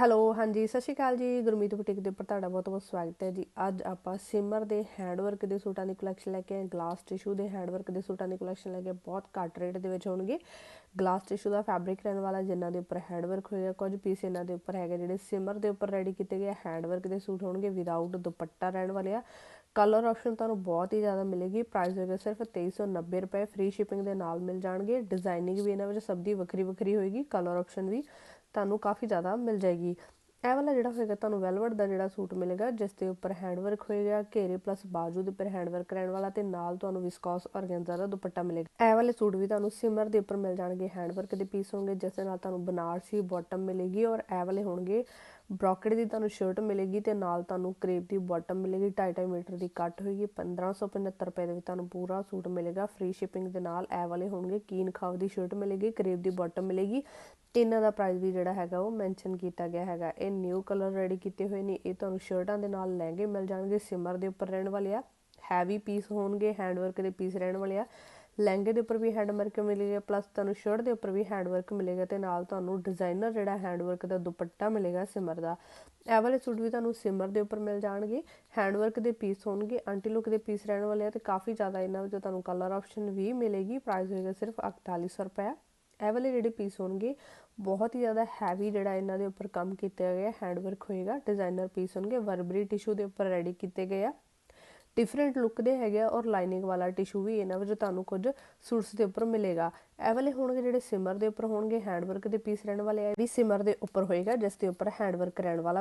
Hello, ਹਾਂਜੀ, ਸਤਿ ਸ਼੍ਰੀ ਅਕਾਲ ਜੀ। ਗੁਰਮੀਤ ਬੁਟੀਕ ਦੇ ਉੱਪਰ ਤੁਹਾਡਾ ਬਹੁਤ ਬਹੁਤ ਸਵਾਗਤ ਹੈ ਜੀ। ਅੱਜ ਆਪਾਂ ਸਿਮਰ ਦੇ ਹੈਂਡਵਰਕ ਦੇ ਸੂਟਾਂ ਦੀ ਕਲੈਕਸ਼ਨ ਲੈ ਕੇ ਆਏ। ਗਲਾਸ ਟਿਸ਼ੂ ਦੇ ਹੈਂਡਵਰਕ ਦੇ ਸੂਟਾਂ ਦੀ ਕਲੈਕਸ਼ਨ ਲੈ ਕੇ ਬਹੁਤ ਘੱਟ ਰੇਟ ਦੇ ਵਿੱਚ ਹੋਣਗੇ। ਗਲਾਸ ਟਿਸ਼ੂ ਦਾ ਫੈਬਰਿਕ ਰਹਿਣ ਵਾਲਾ ਜਿਨ੍ਹਾਂ ਦੇ ਉੱਪਰ ਹੈਂਡਵਰਕ ਹੋਏਗਾ ਕੁਝ ਪੀਸ ਇਹਨਾਂ ਦੇ ਉੱਪਰ ਹੈਗੇ ਜਿਹੜੇ ਸਿਮਰ ਦੇ ਉੱਪਰ ਰੈਡੀ ਕੀਤੇ ਗਏ ਹੈਂਡਵਰਕ ਦੇ ਸੂਟ ਹੋਣਗੇ ਵਿਦਆਊਟ ਦੁਪੱਟਾ ਰਹਿਣ ਵਾਲੇ ਆ। ਕਲਰ ਆਪਸ਼ਨ ਤੁਹਾਨੂੰ ਬਹੁਤ ਹੀ ਜ਼ਿਆਦਾ ਮਿਲੇਗੀ। ਪ੍ਰਾਈਸ ਹੋਏਗਾ ਸਿਰਫ 2390 ਰੁਪਏ। ਫ੍ਰੀ ਸ਼ਿਪਿੰਗ ਦੇ ਨਾਲ ਮਿਲ ਜਾਣਗੇ। ਡਿਜ਼ਾਈਨਿੰਗ ਵੀ ਇਹਨਾਂ ਵਿੱਚ ਸਭ ਦੀ ਵੱਖਰੀ ਵੱਖਰੀ ਹੋਏਗੀ। ਕਲਰ ਆਪਸ਼ਨ ਵੀ ਤੁਹਾਨੂੰ ਕਾਫੀ ਜ਼ਿਆਦਾ ਮਿਲ ਜਾਏਗੀ। ਇਹ ਵਾਲਾ ਜਿਹੜਾ ਹੋਏਗਾ, ਤੁਹਾਨੂੰ ਵੈਲਵਟ ਦਾ ਜਿਹੜਾ ਸੂਟ ਮਿਲੇਗਾ, ਜਿਸ ਦੇ ਉੱਪਰ ਹੈਂਡਵਰਕ ਹੋਏਗਾ, ਘੇਰੇ ਪਲੱਸ ਬਾਜੂ ਦੇ ਉੱਪਰ ਹੈਂਡਵਰਕ ਰਹਿਣ ਵਾਲਾ ਤੇ ਨਾਲ ਤੁਹਾਨੂੰ ਵਿਸਕੋਸ ਔਰਗੈਂਜ਼ਾ ਦਾ ਦੁਪੱਟਾ ਮਿਲੇਗਾ। ਇਹ ਵਾਲੇ ਸੂਟ ਵੀ ਤੁਹਾਨੂੰ ਸਿਮਰ ਦੇ ਉੱਪਰ ਮਿਲ ਜਾਣਗੇ ਹੈਂਡਵਰਕ ਦੇ ਪੀਸ ਹੋਣਗੇ, ਜਿਸ ਦੇ ਨਾਲ ਤੁਹਾਨੂੰ ਬਨਾਰਸੀ ਬਾਟਮ ਮਿਲੇਗੀ ਔਰ ਇਹ ਵਾਲੇ ਹੋਣਗੇ ਬ੍ਰੋਕਟ ਦੀ ਤੁਹਾਨੂੰ ਸ਼ਰਟ ਮਿਲੇਗੀ ਤੇ ਨਾਲ ਤੁਹਾਨੂੰ ਕਰੇਪ ਦੀ ਬਾਟਮ ਮਿਲੇਗੀ 2.5 ਮੀਟਰ ਦੀ ਕੱਟ ਹੋਏਗੀ 1575 ਰੁਪਏ ਦੇ ਵਿੱਚ ਤੁਹਾਨੂੰ ਪੂਰਾ ਸੂਟ ਮਿਲੇਗਾ। ਫ੍ਰੀ ਸ਼ਿਪਿੰਗ ਦੇ ਨਾਲ ਇਹ ਵਾਲੇ ਹੋਣਗੇ, ਕੀਨ ਖਾਵ ਦੀ ਸ਼ਰਟ ਮਿਲੇਗੀ ਕਰੇਪ ਦੀ ਬਾਟਮ ਮਿਲੇਗੀ ਇਹਨਾਂ ਦਾ ਪ੍ਰਾਈਸ ਵੀ ਜਿਹੜਾ ਹੈਗਾ ਉਹ ਮੈਂਸ਼ਨ ਕੀਤਾ ਗਿਆ ਹੈਗਾ। ਇਹ ਨਿਊ ਕਲਰ ਰੈਡੀ ਕੀਤੇ ਹੋਏ ਨੇ। ਇਹ ਤੁਹਾਨੂੰ ਸ਼ਰਟਾਂ ਦੇ ਨਾਲ ਲਹਿੰਗੇ ਮਿਲ ਜਾਣਗੇ। ਸਿਮਰ ਦੇ ਉੱਪਰ ਰਹਿਣ ਵਾਲੇ ਆ। ਹੈਵੀ ਪੀਸ ਹੋਣਗੇ। ਹੈਂਡਵਰਕ ਦੇ ਪੀਸ ਰਹਿਣ ਵਾਲੇ ਆ। ਲਹਿੰਗੇ ਦੇ ਉੱਪਰ ਵੀ ਹੈਂਡਵਰਕ ਮਿਲੇਗਾ। ਪਲੱਸ ਤੁਹਾਨੂੰ ਸ਼ਰਟ ਦੇ ਉੱਪਰ ਵੀ ਹੈਂਡਵਰਕ ਮਿਲੇਗਾ ਤੇ ਨਾਲ ਤੁਹਾਨੂੰ ਡਿਜ਼ਾਈਨਰ ਜਿਹੜਾ ਹੈਂਡਵਰਕ ਦਾ ਦੁਪੱਟਾ ਮਿਲੇਗਾ ਸਿਮਰ ਦਾ। ਇਹ ਵਾਲੇ ਸੂਟ ਵੀ ਤੁਹਾਨੂੰ ਸਿਮਰ ਦੇ ਉੱਪਰ ਮਿਲ ਜਾਣਗੇ। ਹੈਂਡਵਰਕ ਦੇ ਪੀਸ ਹੋਣਗੇ। ਆਂਟੀ ਲੁੱਕ ਦੇ ਪੀਸ ਰਹਿਣ ਵਾਲੇ ਆ ਤੇ ਕਾਫੀ ਜ਼ਿਆਦਾ ਇਹਨਾਂ ਵਿੱਚ ਤੁਹਾਨੂੰ ਕਲਰ ਆਪਸ਼ਨ ਵੀ ਮਿਲੇਗੀ। ਪ੍ਰਾਈਸ ਹੋਏਗਾ ਸਿਰਫ 4100 ਰੁਪਏ ਇਹ ਵਾਲੇ ਜਿਹੜੇ ਪੀਸ ਹੋਣਗੇ, ਬਹੁਤ ਹੀ ਜ਼ਿਆਦਾ ਹੈਵੀ ਜਿਹੜਾ ਇਹਨਾਂ ਦੇ ਉੱਪਰ ਕੰਮ ਕੀਤਾ ਗਿਆ ਹੈਂਡਵਰਕ ਹੋਏਗਾ ਡਿਜ਼ਾਈਨਰ ਪੀਸ ਹੋਣਗੇ ਵਰਬਰੀ ਟਿਸ਼ੂ ਦੇ ਉੱਪਰ ਰੈਡੀ ਕੀਤੇ ਗਏ ਆ। ਡਿਫਰੈਂਟ ਲੁੱਕ ਦੇ ਹੈਗੇ ਔਰ ਲਾਈਨਿੰਗ ਵਾਲਾ ਟਿਸ਼ੂ ਵੀ ਇਹਨਾਂ ਵਿੱਚ ਤੁਹਾਨੂੰ ਕੁਝ ਸੂਟਸ ਦੇ ਉੱਪਰ ਮਿਲੇਗਾ। ਇਹ ਵਾਲੇ ਹੋਣਗੇ ਜਿਹੜੇ ਸਿਮਰ ਦੇ ਉੱਪਰ ਹੋਣਗੇ ਹੈਂਡਵਰਕ ਦੇ ਪੀਸ ਰਹਿਣ ਵਾਲੇ ਆ ਵੀ ਸਿਮਰ ਦੇ ਉੱਪਰ ਹੋਏਗਾ, ਜਿਸ ਦੇ ਉੱਪਰ ਹੈਂਡਵਰਕ ਰਹਿਣ ਵਾਲਾ